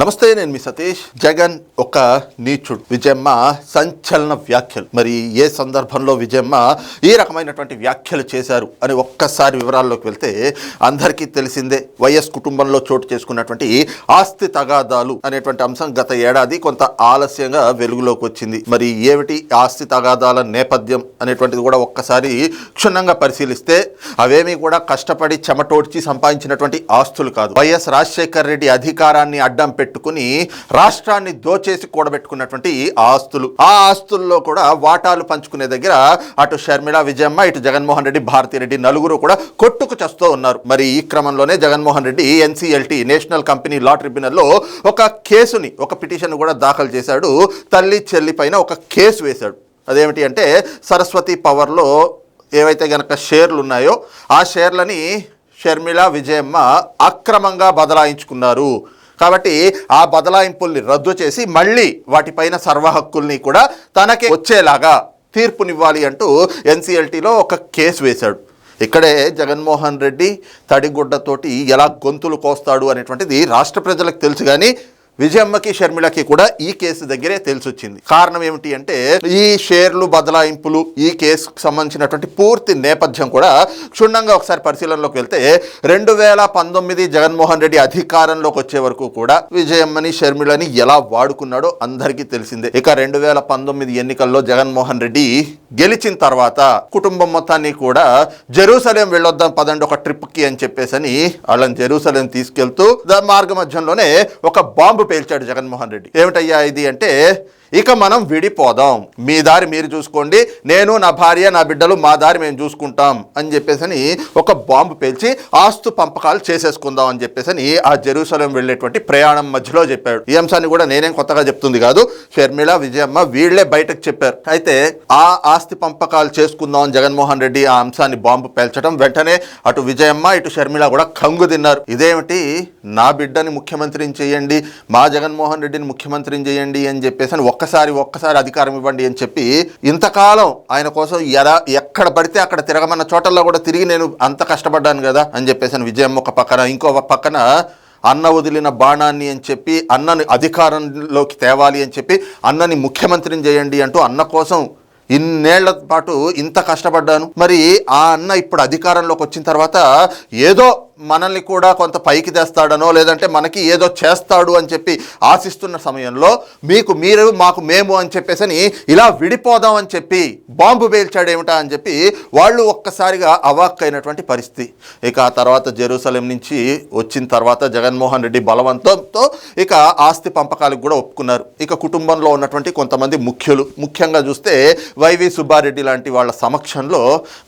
నమస్తే నేను మీ సతీష్. జగన్ ఒక నీచుడు. విజయమ్మ సంచలన వ్యాఖ్యలు. మరి ఏ సందర్భంలో విజయమ్మ ఈ రకమైనటువంటి వ్యాఖ్యలు చేశారు అని ఒక్కసారి వివరాల్లోకి వెళ్తే అందరికీ తెలిసిందే వైఎస్ కుటుంబంలో చోటు చేసుకున్నటువంటి ఆస్తి తగాదాలు అనేటువంటి అంశం గత ఏడాది కొంత ఆలస్యంగా వెలుగులోకి వచ్చింది. మరి ఏమిటి ఆస్తి తగాదాల నేపథ్యం అనేటువంటిది కూడా ఒక్కసారి క్షుణ్ణంగా పరిశీలిస్తే అవేమీ కూడా కష్టపడి చెమటోడ్చి సంపాదించినటువంటి ఆస్తులు కాదు. వైఎస్ రాజశేఖర్ రెడ్డి అధికారాన్ని అడ్డం పెట్టుకుని రాష్ట్రాన్ని దోచేసి కూడబెట్టుకున్నటువంటి ఆస్తులు. ఆ ఆస్తుల్లో కూడా వాటాలు పంచుకునే దగ్గర అటు షర్మిళ విజయమ్మ ఇటు జగన్మోహన్ రెడ్డి భారతిరెడ్డి నలుగురు కూడా కొట్టుకు చస్తూ ఉన్నారు. మరి ఈ క్రమంలోనే Jaganmohan Reddy NCLT national company law ట్రిబ్యునల్లో ఒక కేసుని ఒక పిటిషన్ కూడా దాఖలు చేశాడు. తల్లి చెల్లి పైన ఒక కేసు వేశాడు. అదేమిటి అంటే సరస్వతి పవర్లో ఏవైతే గనక షేర్లు ఉన్నాయో ఆ షేర్లని షర్మిళ విజయమ్మ అక్రమంగా బదలాయించుకున్నారు. కాబట్టి ఆ బదలాయింపుల్ని రద్దు చేసి మళ్ళీ వాటిపైన సర్వ హక్కుల్ని కూడా తనకి వచ్చేలాగా తీర్పునివ్వాలి అంటూ ఎన్సీఎల్టీలో ఒక కేసు వేశాడు. ఇక్కడే జగన్మోహన్ రెడ్డి తడిగుడ్డతోటి ఎలా గొంతులు కోస్తాడు అనేటువంటిది రాష్ట్ర ప్రజలకు తెలుసు కానీ విజయమ్మకి షర్మిళకి కూడా ఈ కేసు దగ్గరే తెలిసొచ్చింది. కారణం ఏమిటి అంటే ఈ షేర్లు బదలాయింపులు ఈ కేసుకు సంబంధించినటువంటి పూర్తి నేపథ్యం కూడా క్షుణ్ణంగా ఒకసారి పరిశీలనలోకి వెళ్తే రెండు వేల పంతొమ్మిది జగన్మోహన్ రెడ్డి అధికారంలోకి వచ్చే వరకు కూడా విజయమ్మని షర్మిళని ఎలా వాడుకున్నాడో అందరికీ తెలిసిందే. ఇక రెండు వేల పంతొమ్మిది ఎన్నికల్లో జగన్మోహన్ రెడ్డి గెలిచిన తర్వాత కుటుంబం మొత్తాన్ని కూడా జెరూసలేం వెళ్ళొద్దాం పదండి ఒక ట్రిప్కి అని చెప్పేసి అని వాళ్ళని జెరూసలేం తీసుకెళ్తూ మార్గ మధ్యంలోనే ఒక బాంబు పేల్చాడు జగన్మోహన్ రెడ్డి. ఏమిటయ్యా ఇది అంటే ఇక మనం విడిపోదాం. మీ దారి మీరు చూసుకోండి. నేను నా భార్య నా బిడ్డలు మా దారి మేము చూసుకుంటాం అని చెప్పేసని ఒక బాంబు పేల్చి ఆస్తు పంపకాలు చేసేసుకుందాం అని చెప్పేసని ఆ జెరూసలం వెళ్ళేటువంటి ప్రయాణం మధ్యలో చెప్పాడు. ఈ అంశాన్ని కూడా నేనేం కొత్తగా చెప్తుంది కాదు. షర్మిళ విజయమ్మ వీళ్ళే బయటకు చెప్పారు. అయితే ఆ ఆస్తి పంపకాలు చేసుకుందాం అని జగన్మోహన్ రెడ్డి ఆ అంశాన్ని బాంబు పేల్చడం వెంటనే అటు విజయమ్మ ఇటు షర్మిళ కూడా కంగు తిన్నారు. ఇదేమిటి? నా బిడ్డని ముఖ్యమంత్రిని చేయండి మా జగన్మోహన్ రెడ్డిని ముఖ్యమంత్రిని చేయండి అని చెప్పేసి అని ఒక్కసారి ఒక్కసారి అధికారం ఇవ్వండి అని చెప్పి ఇంతకాలం ఆయన కోసం ఎలా ఎక్కడ పడితే అక్కడ తిరగమన్న చోటల్లో కూడా తిరిగి నేను అంత కష్టపడ్డాను కదా అని చెప్పేసి విజయం ఒక పక్కన ఇంకో పక్కన అన్న వదిలిన బాణాన్ని అని చెప్పి అన్నని అధికారంలోకి తేవాలి అని చెప్పి అన్నని ముఖ్యమంత్రిని చేయండి అంటూ అన్న కోసం ఇన్నేళ్ళ పాటు ఇంత కష్టపడ్డాను. మరి ఆ అన్న ఇప్పుడు అధికారంలోకి వచ్చిన తర్వాత ఏదో మనల్ని కూడా కొంత పైకి తెస్తాడనో లేదంటే మనకి ఏదో చేస్తాడు అని చెప్పి ఆశిస్తున్న సమయంలో మీకు మీరు మాకు మేము అని చెప్పేసని ఇలా విడిపోదాం అని చెప్పి బాంబు పేల్చాడేమిటా అని చెప్పి వాళ్ళు ఒక్కసారిగా అవాక్కైనటువంటి పరిస్థితి. ఇక ఆ తర్వాత జెరూసలేం నుంచి వచ్చిన తర్వాత జగన్మోహన్ రెడ్డి బలవంతంతో ఇక ఆస్తి పంపకాలకు కూడా ఒప్పుకున్నారు. ఇక కుటుంబంలో ఉన్నటువంటి కొంతమంది ముఖ్యులు ముఖ్యంగా చూస్తే వైవి సుబ్బారెడ్డి లాంటి వాళ్ళ సమక్షంలో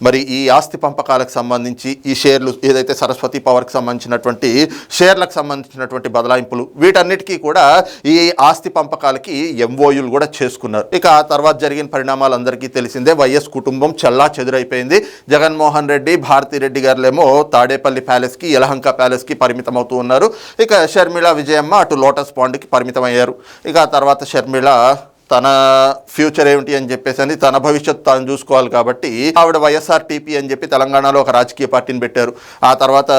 మరి ఈ ఆస్తి పంపకాలకు సంబంధించి ఈ షేర్లు ఏదైతే సరస్వతి పవర్కి సంబంధించినటువంటి షేర్లకు సంబంధించినటువంటి బదలాయింపులు వీటన్నిటికీ కూడా ఈ ఆస్తి పంపకాలకి ఎంఓయులు కూడా చేసుకున్నారు. ఇక ఆ తర్వాత జరిగిన పరిణామాలు అందరికీ తెలిసిందే వైఎస్ కుటుంబం చల్లా చెదురైపోయింది. జగన్మోహన్ రెడ్డి భారతిరెడ్డి గారులేమో తాడేపల్లి ప్యాలెస్కి యలహంక ప్యాలెస్కి పరిమితం అవుతూ ఉన్నారు. ఇక షర్మిల విజయమ్మ అటు లోటస్ పాండ్కి పరిమితం అయ్యారు ఇక ఆ తర్వాత షర్మిళ తన ఫ్యూచర్ ఏమిటి అని చెప్పేసి అని తన భవిష్యత్తు తాను చూసుకోవాలి కాబట్టి ఆవిడ వైఎస్ఆర్ టీపీ అని చెప్పి తెలంగాణలో ఒక రాజకీయ పార్టీని పెట్టారు. ఆ తర్వాత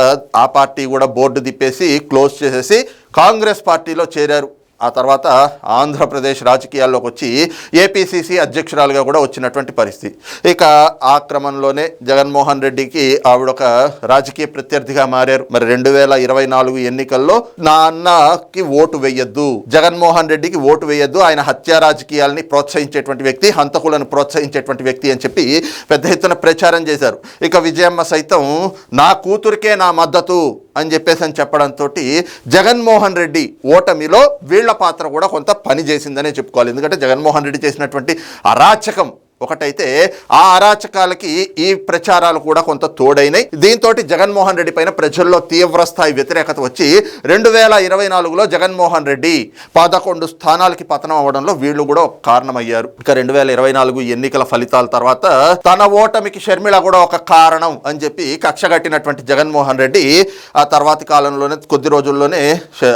ఆ పార్టీ కూడా బోర్డు తిప్పేసి క్లోజ్ చేసేసి కాంగ్రెస్ పార్టీలో చేరారు. ఆ తర్వాత ఆంధ్రప్రదేశ్ రాజకీయాల్లోకి వచ్చి ఏపీసీసీ అధ్యక్షురాలుగా కూడా వచ్చినటువంటి పరిస్థితి. ఇక ఆ క్రమంలోనే జగన్మోహన్ రెడ్డికి ఆవిడ ఒక రాజకీయ ప్రత్యర్థిగా మారారు. మరి రెండు వేల ఇరవై నాలుగు ఎన్నికల్లో నా అన్నకి ఓటు వేయొద్దు జగన్మోహన్ రెడ్డికి ఓటు వేయొద్దు ఆయన హత్యా రాజకీయాల్ని ప్రోత్సహించేటువంటి వ్యక్తి హంతకులను ప్రోత్సహించేటువంటి వ్యక్తి అని చెప్పి పెద్ద ఎత్తున ప్రచారం చేశారు. ఇక విజయమ్మ సైతం నా కూతురికే నా మద్దతు అని చెప్పేసి అని చెప్పడంతో జగన్మోహన్ రెడ్డి ఓటమిలో వీళ్ళు పాత్ర కూడా కొంత పని చేసిందనే చెప్పుకోవాలి. ఎందుకంటే జగన్మోహన్ రెడ్డి చేసినటువంటి అరాచకం ఒకటైతే ఆ అరాచకాలకి ఈ ప్రచారాలు కూడా కొంత తోడైనాయి. దీంతో జగన్మోహన్ రెడ్డి పైన ప్రజల్లో తీవ్ర స్థాయి వ్యతిరేకత వచ్చి రెండు వేల ఇరవై నాలుగులో జగన్మోహన్ రెడ్డి పదకొండు స్థానాలకి పతనం అవ్వడంలో వీళ్ళు కూడా కారణమయ్యారు. ఇక రెండు వేల ఇరవై నాలుగు ఎన్నికల ఫలితాల తర్వాత తన ఓటమికి షర్మిళ కూడా ఒక కారణం అని చెప్పి కక్షగట్టినటువంటి జగన్మోహన్ రెడ్డి ఆ తర్వాతి కాలంలోనే కొద్ది రోజుల్లోనే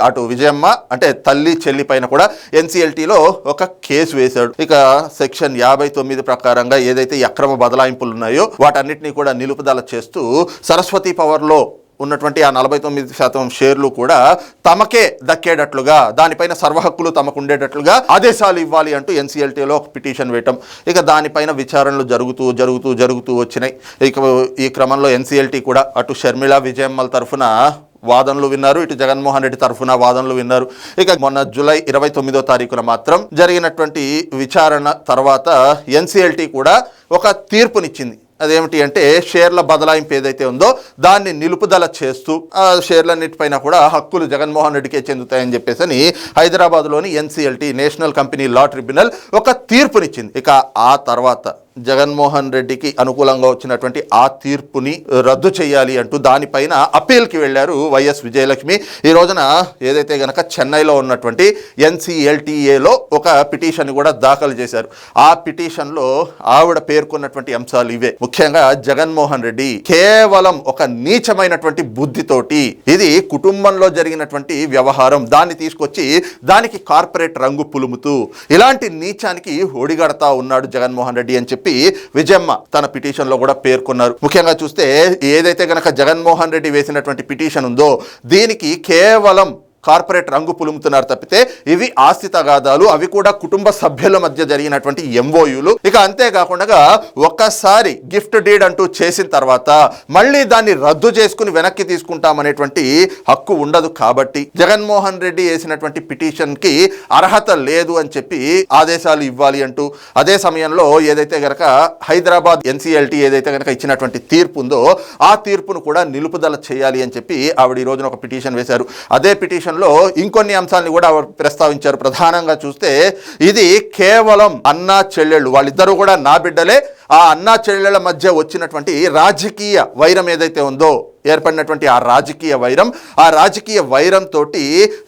అటు విజయమ్మ అంటే తల్లి చెల్లి పైన కూడా ఎన్సీఎల్టీలో ఒక కేసు వేశాడు. ఇక సెక్షన్ యాభై తొమ్మిది ప్రకారంగా ఏదైతే అక్రమ బదలాయింపులు ఉన్నాయో వాటన్నిటినీ కూడా నిలుపుదల చేస్తూ సరస్వతి పవర్లో ఉన్నటువంటి ఆ నలభై తొమ్మిది శాతం షేర్లు కూడా తమకే దక్కేటట్లుగా దానిపైన సర్వహక్కులు తమకు ఉండేటట్లుగా ఆదేశాలు ఇవ్వాలి అంటూ ఎన్సీఎల్టీలో ఒక పిటిషన్ వేయటం. ఇక దానిపైన విచారణలు జరుగుతూ జరుగుతూ జరుగుతూ వచ్చినాయి. ఇక ఈ క్రమంలో ఎన్సీఎల్టీ కూడా అటు షర్మిళ విజయమ్మల తరఫున వాదనలు విన్నారు. ఇటు జగన్మోహన్ రెడ్డి తరఫున వాదనలు విన్నారు. ఇక మొన్న జూలై ఇరవై తొమ్మిదో తారీఖున మాత్రం జరిగినటువంటి విచారణ తర్వాత ఎన్సీఎల్టీ కూడా ఒక తీర్పునిచ్చింది. అదేమిటి అంటే షేర్ల బదలాయింపు ఏదైతే ఉందో దాన్ని నిలుపుదల చేస్తూ ఆ షేర్లన్నిటిపైన కూడా హక్కులు జగన్మోహన్ రెడ్డికే చెందుతాయని చెప్పేసి అని హైదరాబాద్లోని NCLT national company law tribunal ఒక తీర్పునిచ్చింది. ఇక ఆ తర్వాత జగన్మోహన్ రెడ్డికి అనుకూలంగా వచ్చినటువంటి ఆ తీర్పుని రద్దు చేయాలి అంటూ దానిపైన అప్పీల్కి వెళ్ళారు వైఎస్ విజయలక్ష్మి. ఈ రోజున ఏదైతే గనక చెన్నైలో ఉన్నటువంటి ఎన్సీఎల్టీఏలో ఒక పిటిషన్ కూడా దాఖలు చేశారు. ఆ పిటిషన్లో ఆవిడ పేర్కొన్నటువంటి అంశాలు ఇవే. ముఖ్యంగా జగన్మోహన్ రెడ్డి కేవలం ఒక నీచమైనటువంటి బుద్ధితోటి ఇది కుటుంబంలో జరిగినటువంటి వ్యవహారం. దాన్ని తీసుకొచ్చి దానికి కార్పొరేట్ రంగు పులుముతూ ఇలాంటి నీచానికి ఒడిగడతా ఉన్నాడు జగన్మోహన్ రెడ్డి అని చెప్పి విజయమ్మ తన పిటిషన్లో కూడా పేర్కొన్నారు. ముఖ్యంగా చూస్తే ఏదైతే గనక జగన్మోహన్ రెడ్డి వేసినటువంటి పిటిషన్ ఉందో దీనికి కేవలం కార్పొరేట్ రంగు పులుముతున్నారు తప్పితే ఇవి ఆస్తి తగాదాలు అవి కూడా కుటుంబ సభ్యుల మధ్య జరిగినటువంటి ఎంఓయూలు ఇక అంతేకాకుండా ఒక్కసారి గిఫ్ట్ డీడ్ అంటూ చేసిన తర్వాత మళ్ళీ దాన్ని రద్దు చేసుకుని వెనక్కి తీసుకుంటామనేటువంటి హక్కు ఉండదు కాబట్టి జగన్మోహన్ రెడ్డి వేసినటువంటి పిటిషన్కి అర్హత లేదు అని చెప్పి ఆదేశాలు ఇవ్వాలి అంటూ అదే సమయంలో ఏదైతే గనక హైదరాబాద్ ఎన్సీఎల్టీ ఏదైతే గనక ఇచ్చినటువంటి తీర్పు ఉందో ఆ తీర్పును కూడా నిలుపుదల చేయాలి అని చెప్పి ఆవిడ ఈ రోజున ఒక పిటిషన్ వేశారు. అదే పిటిషన్ సమావేశంలో ఇంకొన్ని అంశాలను కూడా ప్రస్తావించారు. ప్రధానంగా చూస్తే ఇది కేవలం అన్న చెల్లెళ్ళు వాళ్ళిద్దరూ కూడా నా బిడ్డలే ఆ అన్నా చెల్లెళ్ళ మధ్య వచ్చినటువంటి రాజకీయ వైరం ఏదైతే ఉందో ఏర్పడినటువంటి ఆ రాజకీయ వైరం ఆ రాజకీయ వైరంతో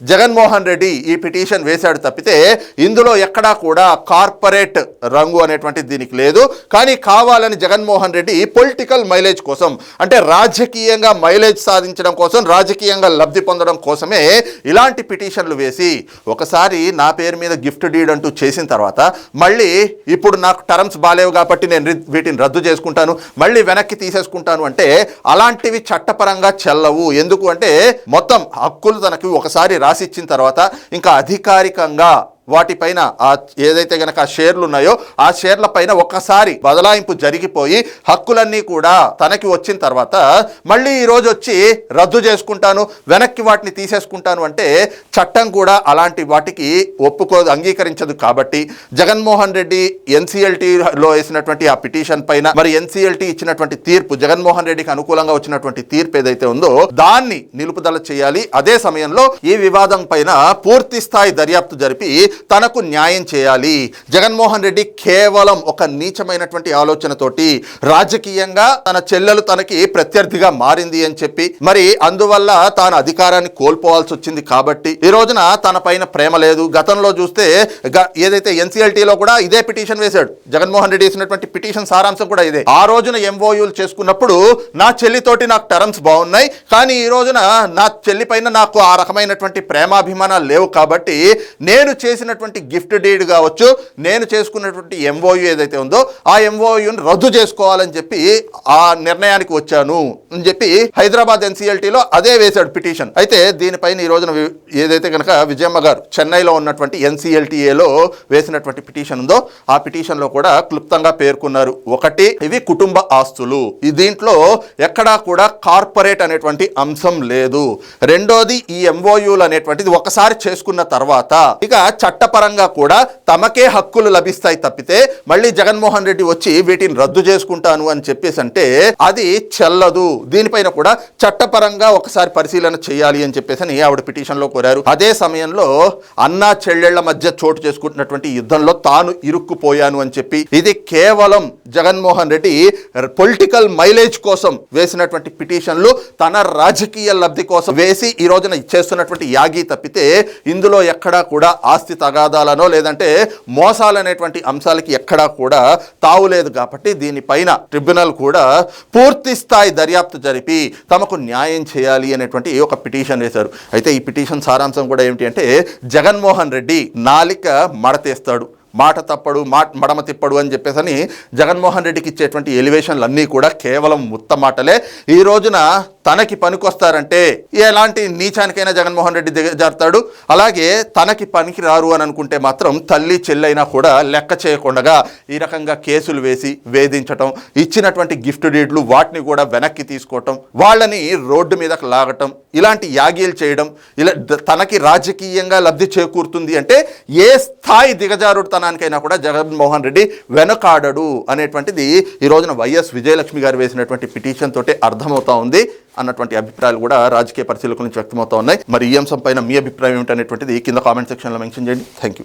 జగన్మోహన్ రెడ్డి ఈ పిటిషన్ వేశాడు తప్పితే ఇందులో ఎక్కడా కూడా కార్పొరేట్ రంగు అనేటువంటి దీనికి లేదు. కానీ కావాలని జగన్మోహన్ రెడ్డి పొలిటికల్ మైలేజ్ కోసం అంటే రాజకీయంగా మైలేజ్ సాధించడం కోసం రాజకీయంగా లబ్ధి పొందడం కోసమే ఇలాంటి పిటిషన్లు వేసి ఒకసారి నా పేరు మీద గిఫ్ట్ డీడ్ అంటూ చేసిన తర్వాత మళ్ళీ ఇప్పుడు నాకు టర్మ్స్ బాగాలేవు కాబట్టి నేను వీటిని రద్దు చేసుకుంటాను మళ్ళీ వెనక్కి తీసేసుకుంటాను అంటే అలాంటివి చట్టపరంగా చెల్లవు. ఎందుకు అంటే మొత్తం హక్కులు తనకి ఒకసారి రాసిచ్చిన తర్వాత ఇంకా అధికారికంగా వాటిపైన ఆ ఏదైతే గనక ఆ షేర్లు ఉన్నాయో ఆ షేర్ల పైన ఒక్కసారి బదలాయింపు జరిగిపోయి హక్కులన్నీ కూడా తనకి వచ్చిన తర్వాత మళ్ళీ ఈరోజు వచ్చి రద్దు చేసుకుంటాను వెనక్కి వాటిని తీసేసుకుంటాను అంటే చట్టం కూడా అలాంటి వాటికి ఒప్పుకో అంగీకరించదు కాబట్టి జగన్మోహన్ రెడ్డి ఎన్సీఎల్టీలో వేసినటువంటి ఆ పిటిషన్ పైన మరి ఎన్సీఎల్టీ ఇచ్చినటువంటి తీర్పు జగన్మోహన్ రెడ్డికి అనుకూలంగా వచ్చినటువంటి తీర్పు ఏదైతే ఉందో దాన్ని నిలుపుదల చేయాలి. అదే సమయంలో ఈ వివాదం పైన పూర్తి స్థాయి దర్యాప్తు జరిపి తనకు న్యాయం చేయాలి. జగన్మోహన్ రెడ్డి కేవలం ఒక నీచమైనటువంటి ఆలోచనతోటి రాజకీయంగా తన చెల్లెలు తనకి ప్రత్యర్థిగా మారింది అని చెప్పి మరి అందువల్ల తాను అధికారాన్ని కోల్పోవాల్సి వచ్చింది కాబట్టి ఈ రోజున తన పైన ప్రేమ లేదు. గతంలో చూస్తే ఏదైతే ఎన్సీఎల్టీలో కూడా ఇదే పిటిషన్ వేశాడు. జగన్మోహన్ రెడ్డి వేసినటువంటి పిటిషన్ సారాంశం కూడా ఇదే. ఆ రోజున ఎంఓయూలు చేసుకున్నప్పుడు నా చెల్లితోటి నాకు టర్మ్స్ బాగున్నాయి కానీ ఈ రోజున నా చెల్లి పైన నాకు ఆ రకమైనటువంటి ప్రేమాభిమానాలు లేవు కాబట్టి నేను చేసినటువంటి గిఫ్ట్ డీడ్ కావచ్చు నేను చేసుకున్నటువంటి ఎంఓయూ ఏదైతే ఉందో ఆ ఎంఓయూని రద్దు చేసుకోవాలని చెప్పి ఆ నిర్ణయానికి వచ్చాను అని చెప్పి హైదరాబాద్ ఎన్సీఎల్టీలో అదే వేశాడు పిటిషన్. అయితే దీనిపైన ఈ రోజున ఏదైతే కనుక విజయమ్మ గారు చెన్నైలో ఉన్నటువంటి ఎన్సీఎల్టీఏలో వేసినటువంటి పిటిషన్ ఉందో ఆ పిటిషన్లో కూడా క్లుప్తంగా పేర్కొన్నారు. ఒకటి ఇవి కుటుంబ ఆస్తులు. ఈ దీంట్లో ఎక్కడా కూడా కార్పొరేట్ అనేటువంటి అంశం లేదు. రెండోది ఈ ఎంఓయూలు అనేటువంటిది ఒకసారి చేసుకున్న తర్వాత ఇక చట్టపరంగా కూడా తమకే హక్కులు లభిస్తాయి తప్పితే మళ్ళీ జగన్మోహన్ రెడ్డి వచ్చి వీటిని రద్దు చేసుకుంటాను అని చెప్పేసి అంటే అది చెల్లదు. దీనిపైన కూడా చట్టపరంగా ఒకసారి పరిశీలన చేయాలి అని చెప్పేసి అని ఆవిడ పిటిషన్లో కోరారు. అదే సమయంలో అన్నా చెల్లెళ్ళ మధ్య చోటు చేసుకుంటున్నటువంటి యుద్ధంలో తాను ఇరుక్కుపోయాను అని చెప్పి ఇది కేవలం జగన్మోహన్ రెడ్డి పొలిటికల్ మైలేజ్ కోసం వేసినటువంటి పిటిషన్లు తన రాజకీయ లబ్ధి కోసం వేసి ఈ రోజున చేస్తున్నటువంటి యాగి తప్పితే ఇందులో ఎక్కడా కూడా ఆస్తి తగాదాలనో లేదంటే మోసాలనేటువంటి అంశాలకి ఎక్కడా కూడా తావులేదు కాబట్టి దీనిపైన ట్రిబ్యునల్ కూడా పూర్తి స్థాయి దర్యాప్తు జరిపి తమకు న్యాయం చేయాలి అనేటువంటి ఒక పిటిషన్ వేశారు. అయితే ఈ పిటిషన్ సారాంశం కూడా ఏమిటి అంటే జగన్మోహన్ రెడ్డి నాలిక మడతేస్తాడు. మాట తప్పడు మా మడమ తిప్పడు అని చెప్పేసి అని జగన్మోహన్ రెడ్డికి ఇచ్చేటువంటి ఎలివేషన్లు అన్నీ కూడా కేవలం ముత్త మాటలే. ఈ రోజున తనకి పనికొస్తారంటే ఎలాంటి నీచానికైనా జగన్మోహన్ రెడ్డి దిగజారుతాడు అలాగే తనకి పనికి రారు అని అనుకుంటే మాత్రం తల్లి చెల్లైనా కూడా లెక్క చేయకుండా ఈ రకంగా కేసులు వేసి వేధించటం ఇచ్చినటువంటి గిఫ్ట్ డీడ్లు వాటిని కూడా వెనక్కి తీసుకోవటం వాళ్ళని రోడ్డు మీదకు లాగటం ఇలాంటి యాగీలు చేయడం ఇలా తనకి రాజకీయంగా లబ్ధి చేకూరుతుంది అంటే ఏ స్థాయి దిగజారుడు తన దిగజారుడుతనానికైనా కూడా జగన్మోహన్ రెడ్డి వెనకాడడు అనేటువంటిది ఈ రోజున వైఎస్ విజయలక్ష్మి గారు వేసినటువంటి పిటిషన్ తోటే అర్థమవుతా ఉంది అన్నటువంటి అభిప్రాయాలు కూడా రాజకీయ పరిశీలకుల నుంచి వ్యక్తమవుతా ఉన్నాయి. మరి ఈ అంశం పైన మీ అభిప్రాయం ఏమిటనేటువంటిది కింద కామెంట్ సెక్షన్లో మెన్షన్ చేయండి. Thank you